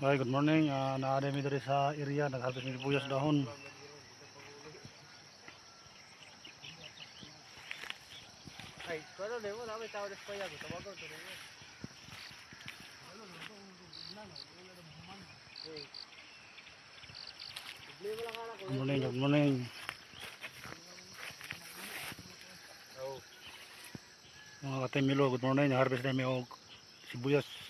Hi, good morning. Uh, Naada mi diri sa area nagharvest mi buyas dahon. Ay, kano din mo, namin tao des to. Problema lang anak ko. Good morning, good morning. Oh. Mga katimilo, good morning. Harvest na mi og sibuyas.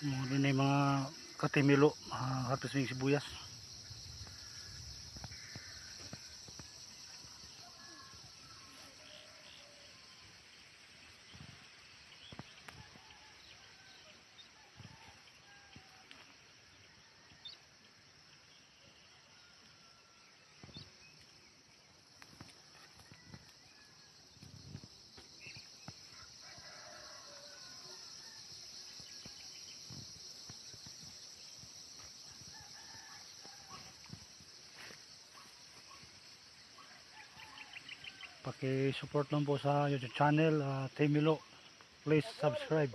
Mga din ay mga katimilo, uh, harvest mi sibuyas. Paki-support lang po sa YouTube channel, uh, Timilo. Please subscribe.